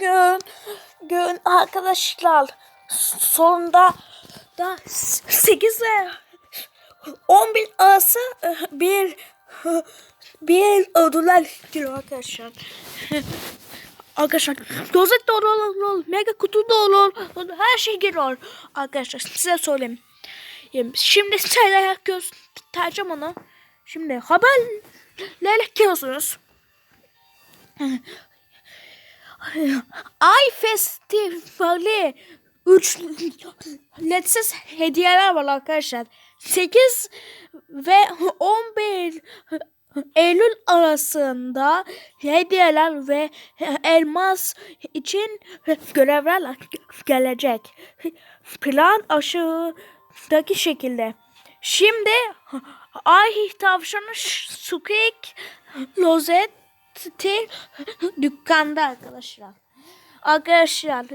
Gün, gün arkadaşlar sonunda da 8 ile 11 arası e, bir bir ödüller geliyor arkadaşlar. Arkadaşlar rozet de olur, mega kutu da olur, her şey geliyor arkadaşlar size söyleyeyim. Şimdi şeyler göstereceğim onu. Şimdi haberlerle geliyorsunuz. Ay Festivali 3 letsiz hediyeler var arkadaşlar. 8 ve 11 Eylül arasında hediyeler ve elmas için görevler gelecek. Plan aşağıdaki şekilde. Şimdi Ay tavşanı Sukik Lozetti dükkanda arkadaşlar. Arkadaşlar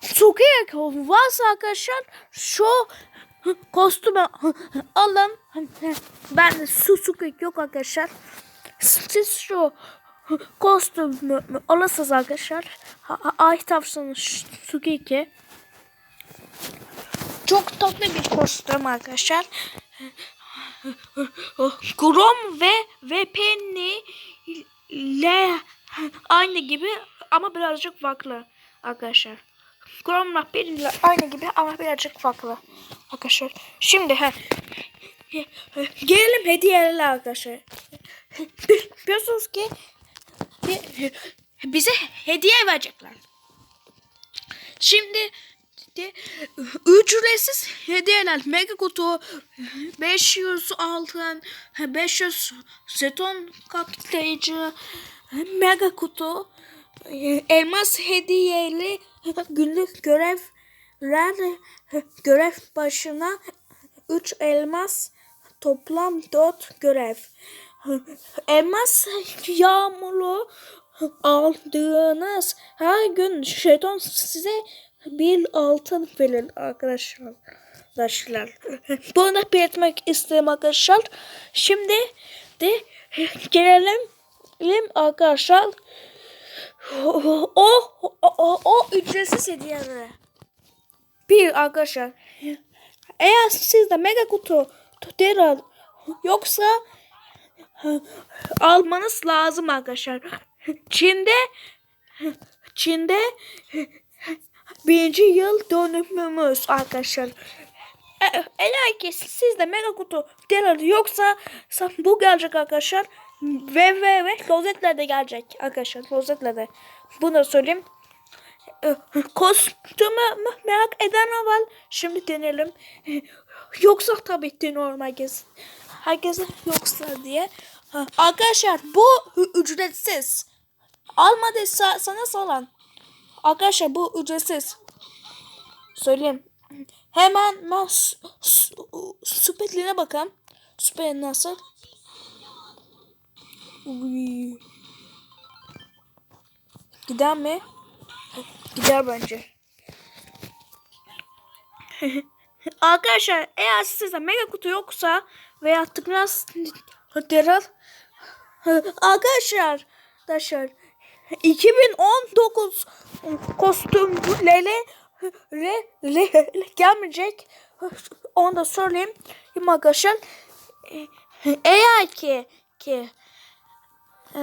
Sukik varsa arkadaşlar şu kostümü alın. Ben su Sukik yok arkadaşlar. Siz şu kostümü alırsınız arkadaşlar. Ay tavşanı Sukik'i. Çok tatlı bir kostüm arkadaşlar. Grom ve Penny ile aynı gibi ama birazcık farklı arkadaşlar. Grom'la Penny ile aynı gibi ama birazcık farklı arkadaşlar. Şimdi he, gelelim hediyelerle arkadaşlar. Biliyorsunuz ki bize hediye verecekler. Şimdi de ücretsiz hediyeler mega kutu 500 altın 500 jeton kaplayıcı mega kutu elmas hediyeli günlük görevler görev başına 3 elmas toplam 4 görev. Elmas yağmuru aldığınız her gün jeton size bir altın verin arkadaşlar. Arkadaşlar. Bunu belirtmek istedim arkadaşlar. Şimdi de gelelim arkadaşlar. O, o, o, o ücretsiz hediyelere. Bir arkadaşlar. Eğer sizde mega kutu tutar yoksa almanız lazım arkadaşlar. Çin'de Çin'de birinci yıl dönümümüz arkadaşlar. Eğer ki sizde mega kutu diğer yoksa bu gelecek arkadaşlar. Ve ve ve klozetler de gelecek arkadaşlar. Klozetler de. Bunu da söyleyeyim. E, kostümü merak eden var. Şimdi deneyelim. E, yoksa tabii ki normal herkes. Herkese yoksa diye. Arkadaşlar bu ücretsiz. Almadıysa sana salan. Arkadaşlar bu ücretsiz. Söyleyeyim. Hemen ben süperliğine bakalım. Süper nasıl? Uy. Gider mi? Gider bence. Arkadaşlar eğer sizde mega kutu yoksa veya tıklas Arkadaşlar Arkadaşlar 2019 kostümleri re, re, gelmeyecek. Onu da söyleyeyim. Arkadaşlar eğer ki ki e,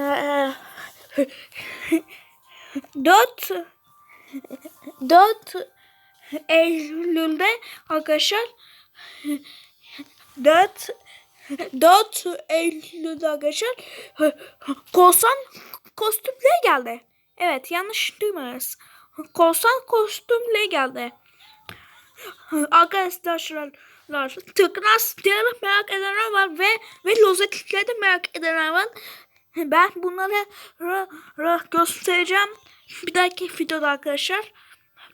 4 4 Eylül'de arkadaşlar 4 4 Eylül'de arkadaşlar korsan kostümle geldi. Evet yanlış duymadınız. Korsan kostümle geldi. Arkadaşlar tıklas diğer merak edenler var ve ve lozetlikleri de merak edenler var. Ben bunları ra, ra göstereceğim. Bir dahaki videoda arkadaşlar.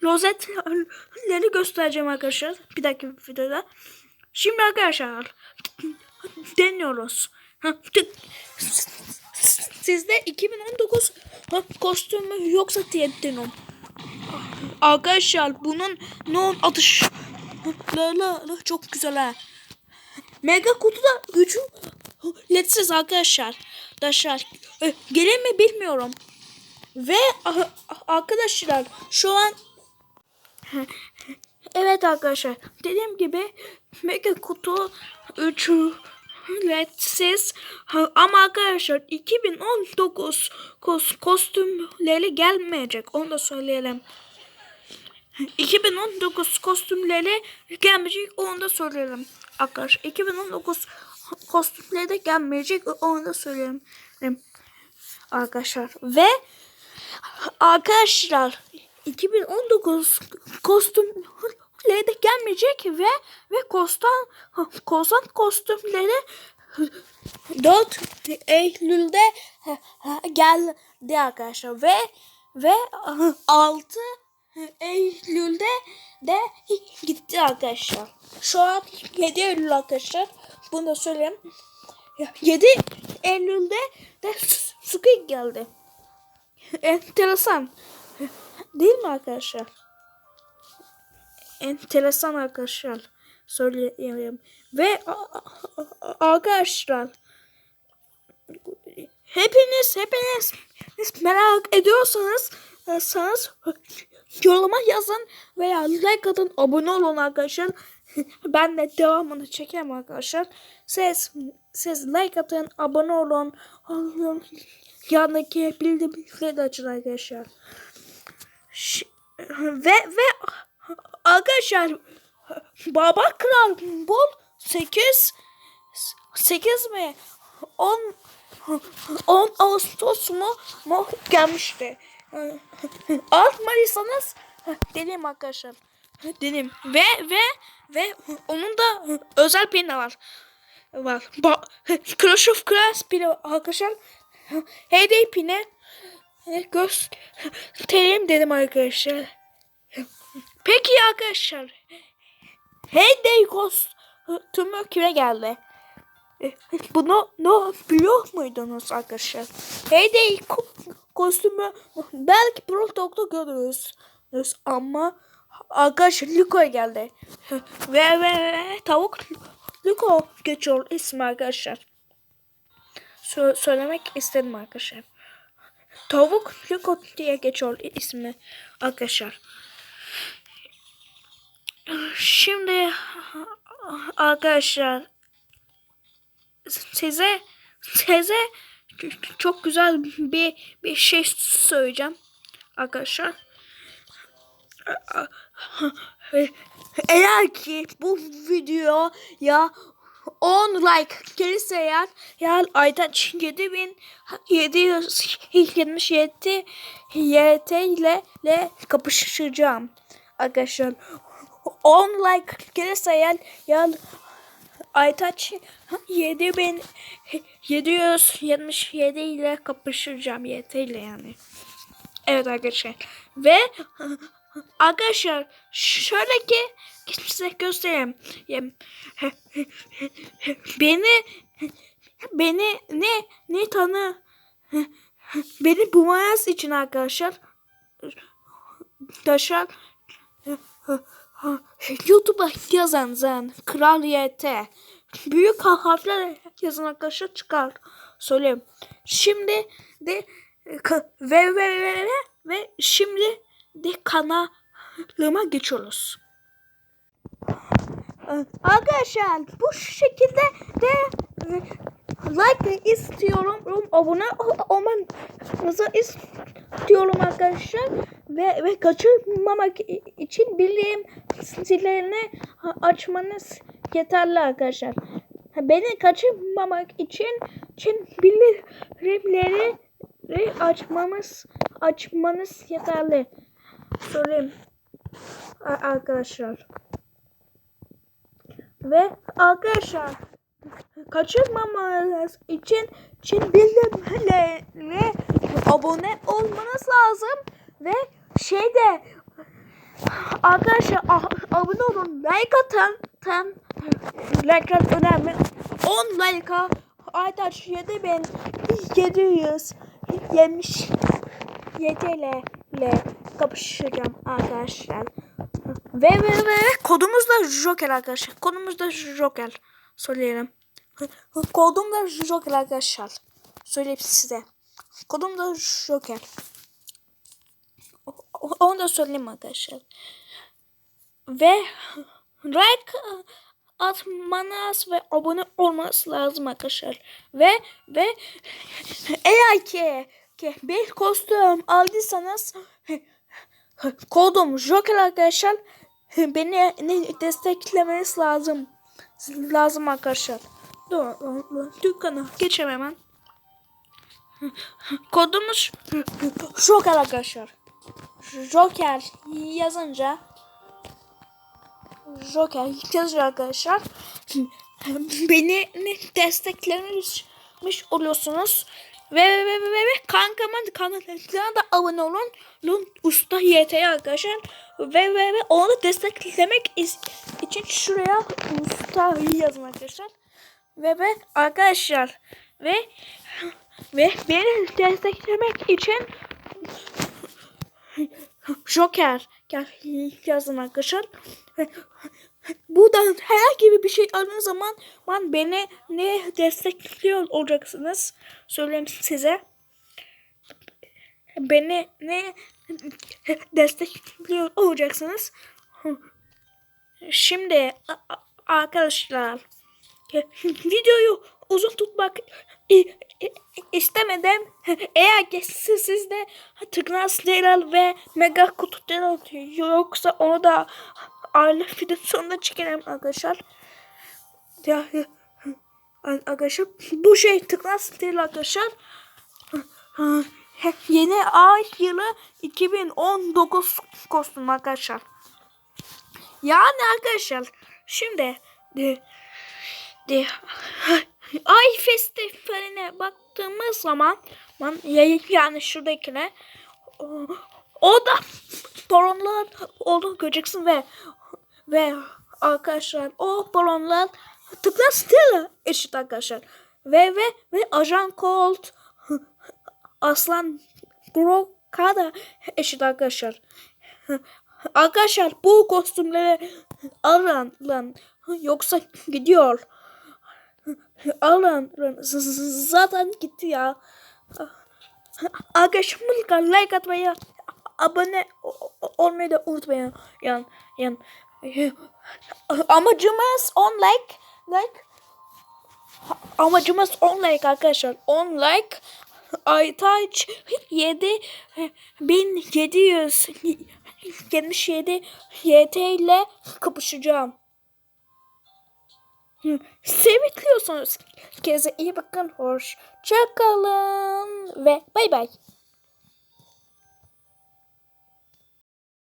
Lozetleri göstereceğim arkadaşlar. Bir dahaki videoda. Şimdi arkadaşlar deniyoruz. Sizde 2019 kostümü yoksa diye deniyorum. Arkadaşlar bunun non atış çok güzel ha. Mega kutuda gücü letsiz arkadaşlar. Arkadaşlar e, gelir mi bilmiyorum. Ve arkadaşlar şu an Evet arkadaşlar dediğim gibi mega kutu 3 hületsiz ama arkadaşlar 2019 kos kostümleri gelmeyecek onu da söyleyelim. 2019 kostümleri gelmeyecek onu da söyleyelim arkadaşlar. 2019 kostümleri de gelmeyecek onu da söyleyelim arkadaşlar. Ve arkadaşlar 2019 kostüm kostümleri de gelmeyecek ve ve kostan korsan kostümleri 4 Eylül'de geldi arkadaşlar ve ve 6 Eylül'de de gitti arkadaşlar. Şu an 7 Eylül arkadaşlar. Bunu da söyleyeyim. 7 Eylül'de de Squid geldi. Enteresan. Değil mi arkadaşlar? Enteresan arkadaşlar. Söyleyeyim. Ve arkadaşlar hepiniz hepiniz merak ediyorsanız e, sanız yoruma yazın veya like atın abone olun arkadaşlar. Ben de devamını çekerim arkadaşlar. Siz siz like atın, abone olun. Yanındaki bildirimleri de açın arkadaşlar. Ş- ve ve arkadaşlar Baba Kral Bol 8 8 mi? 10 10 Ağustos mu? mu gelmişti. Atmadıysanız deneyim arkadaşlar. Deneyim. Ve ve ve onun da özel pini var. Var. Ba Clash of Clans pini arkadaşlar. Heyday pini göstereyim dedim arkadaşlar. Peki arkadaşlar. Heyday kostümü kime geldi? Bunu ne biliyor muydunuz arkadaşlar? Heyday ko- kostümü belki Brawl Talk'ta görürüz. Ama arkadaşlar Luko'ya geldi. ve, ve ve tavuk Luko geçiyor ismi arkadaşlar. Sö- söylemek istedim arkadaşlar. Tavuk Luko diye geçiyor ismi arkadaşlar. Şimdi arkadaşlar size size çok güzel bir bir şey söyleyeceğim arkadaşlar. Eğer ki bu video ya 10 like gelirse eğer ya Aytaç 7777 YT ile ile kapışacağım arkadaşlar. 10 like gelirse eğer ya Aytaç 7777 ile kapışacağım YT ile yani. Evet arkadaşlar. Ve arkadaşlar şöyle ki size göstereyim. Beni beni ne ne tanı beni bulmanız için arkadaşlar arkadaşlar YouTube'a yazan zan Kral YT büyük harflerle yazın arkadaşlar çıkar. Söyleyeyim. Şimdi de ve ve ve ve, şimdi de kanalıma geçiyoruz. Arkadaşlar bu şekilde de like istiyorum. Abone olmanızı istiyorum arkadaşlar. Ve, ve kaçırmamak için bildiğim zillerini açmanız yeterli arkadaşlar. Beni kaçırmamak için, için bildirimleri açmamız açmanız yeterli. Söyleyeyim arkadaşlar. Ve arkadaşlar kaçırmamanız için için bildirimlere abone olmanız lazım ve şeyde arkadaşlar abone olun like atın tam like önemli 10 like'a Aytaç 7700 yemiş ile ile kapışacağım arkadaşlar. Ve ve ve kodumuz da Joker arkadaşlar. Kodumuz da Joker. Söyleyelim. Kodum da Joker arkadaşlar. Söyleyeyim size. Kodum da Joker. Onu da söyleyeyim arkadaşlar. Ve like atmanız ve abone olmanız lazım arkadaşlar. Ve ve eğer ki, ki bir kostüm aldıysanız kodum Joker arkadaşlar beni desteklemeniz lazım. Lazım arkadaşlar. Dur, dükkana geçelim hemen. Kodumuz Joker arkadaşlar. Joker yazınca Joker yazıyor arkadaşlar. Beni desteklemiş oluyorsunuz. Ve ve ve ve, ve kankamın kanalına da abone olun. Lun Usta YT arkadaşlar. Ve ve ve onu desteklemek için şuraya Usta yazın arkadaşlar. Ve ve arkadaşlar ve ve beni desteklemek için Joker yazın arkadaşlar. Buradan herhangi bir şey aradığınız zaman ben beni ne destekliyor olacaksınız söyleyeyim size. Beni ne destekliyor olacaksınız. Şimdi arkadaşlar videoyu uzun tutmak i- i- istemedim. Eğer ki siz, de Tıknaz Delal ve Mega Kutu Delal yoksa onu da aile video sonunda çekelim arkadaşlar. Ya, ya, arkadaşlar bu şey Tıknaz Delal arkadaşlar. Yeni ay yılı 2019 kostüm arkadaşlar. Yani arkadaşlar şimdi de, de, ay festivaline baktığımız zaman man, yani şuradakine o, da balonlar olduğunu göreceksin ve ve arkadaşlar o balonlar tıkla Stella eşit arkadaşlar. Ve ve ve Ajan Colt Aslan Brokada eşit arkadaşlar. Arkadaşlar bu kostümleri alın lan yoksa gidiyor. Alın zaten gitti ya. Arkadaşlar mutlaka like atmayı abone olmayı da unutmayın. Yani, yani amacımız 10 like like amacımız 10 like arkadaşlar. 10 like Aytaç 7 1777 YT ile kapışacağım. Seviliyorsanız keze iyi bakın. Hoşça kalın ve bay bay.